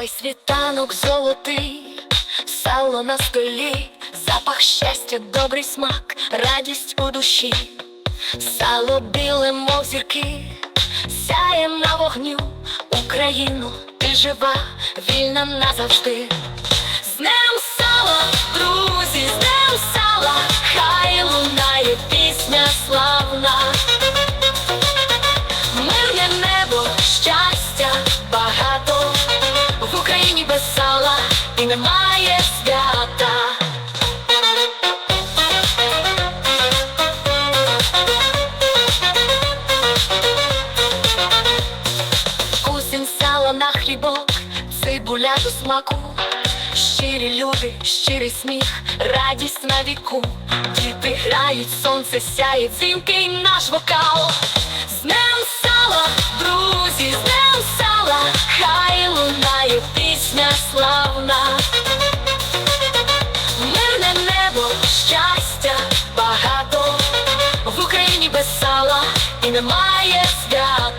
Ой, світанок золотий, сало на столі, запах щастя, добрий смак, радість у душі, сало біле, мов зірки, сяє на вогню, Україну, ти жива, вільна назавжди. І немає свята. Кусень сала на хлібок, цибуля до смаку. Щирі люди, щирий сміх, радість на віку. Діти грають, сонце сяє, дзвінкий наш вокал. З днем сала, друзі, з днем сала, хай лунає пісня славна. Мирне небо, щастя багато в Україні без сала і немає свята.